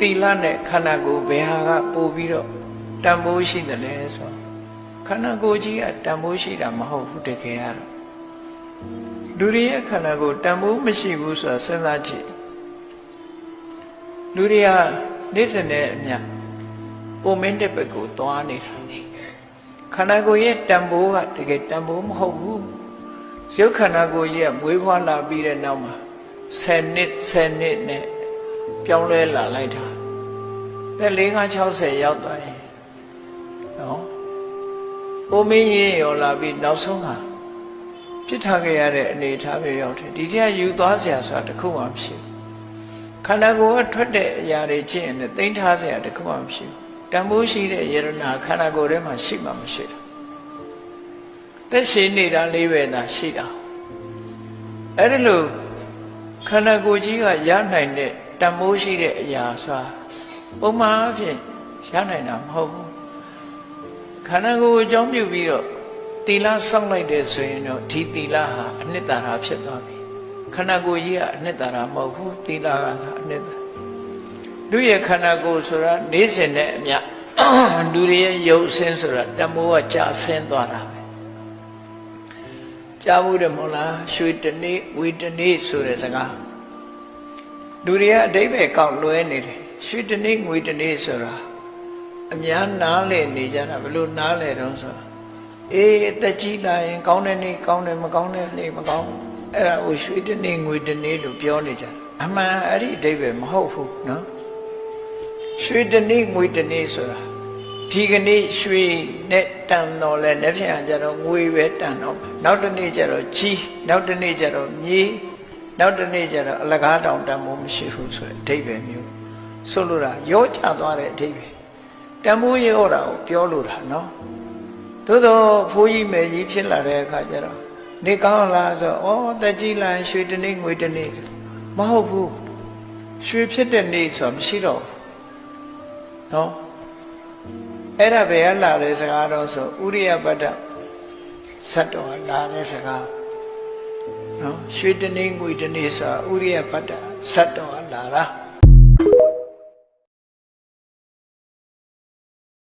သီလနဲ့ခန္ဓာကိုယ်ဘယ်ဟာကပို့ပြီးတော့တန်ဖိုးရှိတယ်လဲဆိုတော့ခန္ဓာကိုယ်ကြီးကတန်ဖိုးရှိတာမဟုတ်ဘူးတကယ်ကတော့လူတွေရဲ့ခန္ဓာကိုယ်တန်ဖိုးမရှိဘူးဆိုတာစဉ်းစားကြည့်လူတွေကနေ့စဉ်နဲ့အမျှအိုမင်းတဲ့ဘက်ကိုသွားနေတာခန္ဓာကိုယ်ရဲ့တန်ဖိုးကတကယ်တန်ဖိုးမဟုတ်ဘူးရုပ်ခန္ဓာကိုယ်ကြီးကမွေးဖွားလာပြီးတဲ့နောက်မှာ10နှစ်10နှစ်နဲ့ ပြောင်းလဲလာလိုက်တာသက်4 60ရောက်သွားရင်နော်အိုမင်းရင်ရောလာပြီးနောက်ဆုံးဟာဖြစ်ထားခဲ့ရတဲ့အနေအထားပဲရောက်တယ်ဒီတရားယူသွားเสียဆိုတာတစ်ခုမှမရှိဘူးခန္ဓာကိုယ်ကထွက်တဲ့အရာတွေချင်းနဲ့သိမ့်ထားเสียတစ်ခုမှမရှိဘူးတန်ဖိုးရှိတဲ့ယရနာခန္ဓာကိုယ်ထဲမှာရှိမှမရှိတာသက်ရှင်နေတာလေးပဲသာရှိတာအဲ့ဒီလိုခန္ဓာကိုယ်ကြီးကရနိုင်တဲ့ တန်ဖိုးရှိတဲ့အရာဆိုတာပုံမှန်အဖြစ်ရနိုင်တာမဟုတ်ဘူးခန္ဓာကိုယ်ကိုအကြောင်းပြုပြီးတော့သီလစောင့်လိုက်တဲ့ဆိုရင်တော့ဒီသီလဟာအနှစ်သာရဖြစ်သွားပြီခန္ဓာကိုယ်ကြီးကအနှစ်သာရမဟုတ်ဘူးသီလကအနှစ်သာရလူရဲ့ခန္ဓာကိုယ်ဆိုတာနေစဉ်နဲ့အမျှလူတွေရဲ့ရုပ်ဆင်းဆိုတာတမိုးကကြာဆင်းသွားတာပဲကြားဘူးတယ်မဟုတ်လားရွှေတနေ့ဝေတနေ့ဆိုတဲ့စကား လူတွေကအတိတ်ပဲကောက်လွဲနေတယ်ရွှေတနေ့ငွေတနေ့ဆိုတာအများနားလည်နေကြတာဘလို့နားလည်တော့ဆိုတာအေးအသက်ကြီးလာရင် ကောင်းတဲ့နေ့ကောင်းတယ်မကောင်းတဲ့နေ့မကောင်းဘူးအဲ့ဒါကိုရွှေတနေ့ငွေတနေ့လို့ပြောနေကြတယ်အမှန်အဲ့ဒီအတိတ်ပဲမဟုတ်ဘူးနော်ရွှေတနေ့ငွေတနေ့ဆိုတာဒီကနေ့ရွှေနဲ့တန်တော်လဲလက်ဖြင့်ကြတော့ငွေပဲတန်တော့မယ်နောက်တစ်နေ့ကျတော့ကြီးနောက်တစ်နေ့ကျတော့မြေ နောက်တစ်နေ့ကျတော့အလကားတောင်တန်မိုးမရှိဘူးဆိုတဲ့အဓိပ္ပာယ်မျိုးဆိုလိုတာရောချသွားတဲ့အဓိပ္ပာယ်တန်မိုးရောတာကိုပြောလိုတာနော်သို့တော့ဖိုးကြီးမယ်ကြီးဖြစ်လာတဲ့အခါကျတော့နေကောင်းလားဆိုဩတက်ကြီးလာရင်ရွှေတနေ့ငွေတနေ့ဆိုမဟုတ်ဘူးရွှေဖြစ်တဲ့နေ့ဆိုတာမရှိတော့ဘူးနော်အဲ့ဒါဘယ်ကလာတဲ့စကားတော့ဆိုဥရိယပတ္တဇတ်တော်ကလာတဲ့စကား နော်ရွှေတနေငွေတနေဆိုတာဥရိယပတ္တဇတ်တော်ကလာတာ